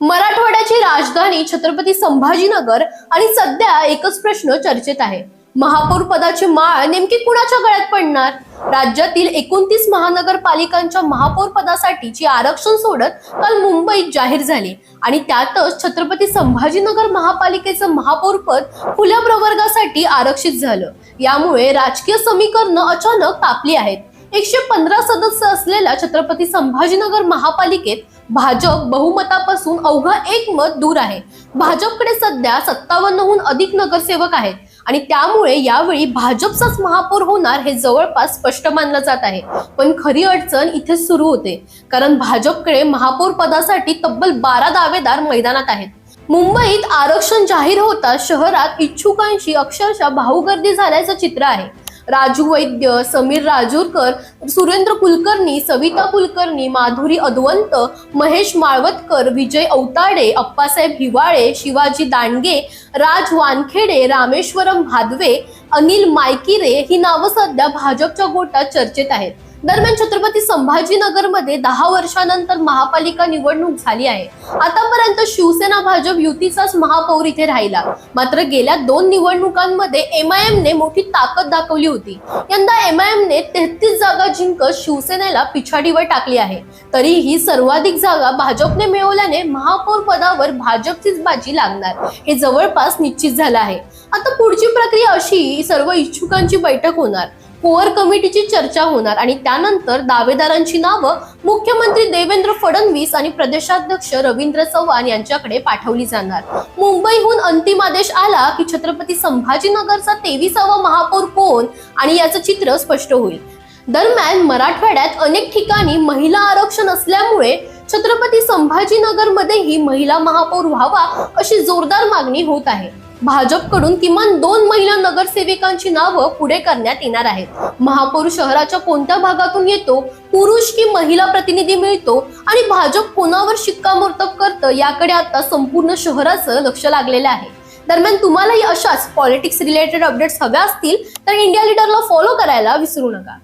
मराठवाड्याची राजधानी छत्रपती संभाजीनगर आणि सध्या एकच प्रश्न चर्चेत आहे. महापौर पदाची माळ नेमकी कुणाच्या गळ्यात पडणार? राज्यातील एकोणतीस महानगरपालिकांच्या महापौर पदासाठीची आरक्षण सोडत काल मुंबईत जाहीर झाली आणि त्यातच छत्रपती संभाजीनगर महापालिकेचं महापौर पद खुल्या प्रवर्गासाठी आरक्षित झालं. यामुळे राजकीय समीकरणं अचानक तापली आहेत. एकशे पंधरा सदस्य असलेल्या छत्रपती संभाजीनगर महापालिकेत भाजप बहुमतापासून अवघं एक मत दूर आहे. भाजपकडे सध्या सत्तावन्नहून अधिक नगरसेवक आहेत आणि त्यामुळे यावेळी भाजपचाच महापौर होणार हे जवळपास स्पष्ट मानलं जात आहे. पण खरी अडचण इथे सुरू होते. कारण भाजपकडे महापौर पदासाठी तब्बल बारा दावेदार मैदानात आहेत. मुंबईत आरक्षण जाहीर होता शहरात इच्छुकांची अक्षरशः भाऊगर्दी झाल्याचं चित्र आहे. राजू वैद्य समीर राजूरकर सुरेंद्र कुलकर्णी सविता कुलकर्णी माधुरी अदवंत महेश माळवतकर विजय औताडे अप्पासाहेब हिवाळे शिवाजी दांडगे राज वानखेडे रामेश्वरम भादवे अनिल मायकिरे ही नावं सध्या भाजपच्या गोटात चर्चेत आहेत. दरम्यान छत्रपती संभाजीनगरमध्ये दहा वर्षानंतर महापालिका निवडणूक झाली आहे. आतापर्यंत शिवसेना भाजप युतीचाच महापौर इथे राहिला. मात्र गेल्या दोन निवडणुकांमध्ये एमआयएम ने मोठी ताकद दाखवली होती. यंदा एमआयएम ने तेहतीस जागा जिंकत शिवसेनेला पिछाडीवर टाकली आहे. तरीही सर्वाधिक जागा भाजपने मिळवल्याने महापौर पदावर भाजपचीच बाजी लागणार. हे जवळपास निश्चित झालं आहे. आता पुढची प्रक्रिया अशी सर्व इच्छुकांची बैठक होणार. कोअर कमिटीची चर्चा होणार आणि त्यानंतर दावेदारांची नावं मुख्यमंत्री देवेंद्र फडणवीस आणि प्रदेशाध्यक्ष रवींद्र चव्हाण यांच्याकडे पाठवली जाणार. मुंबईहून अंतिम आदेश आला की छत्रपती संभाजीनगरचा तेविसावा महापौर कोण आणि याचं चित्र स्पष्ट होईल. दरम्यान मराठवाड्यात अनेक ठिकाणी महिला आरक्षण असल्यामुळे छत्रपती संभाजीनगरमध्येही महिला महापौर व्हावा अशी जोरदार मागणी होत आहे. भाजपकडून किमान दोन महिला नगरसेविकांची नावं पुढे करण्यात येणार आहेत. महापौर शहराच्या कोणत्या भागातून येतो पुरुष की महिला प्रतिनिधी मिळतो आणि भाजप कोणावर शिक्कामोर्तब करतं याकडे आता संपूर्ण शहराचं लक्ष लागलेलं आहे. दरम्यान तुम्हालाही अशाच पॉलिटिक्स रिलेटेड अपडेट्स हव्या असतील तर इंडिया लीडरला फॉलो करायला विसरू नका.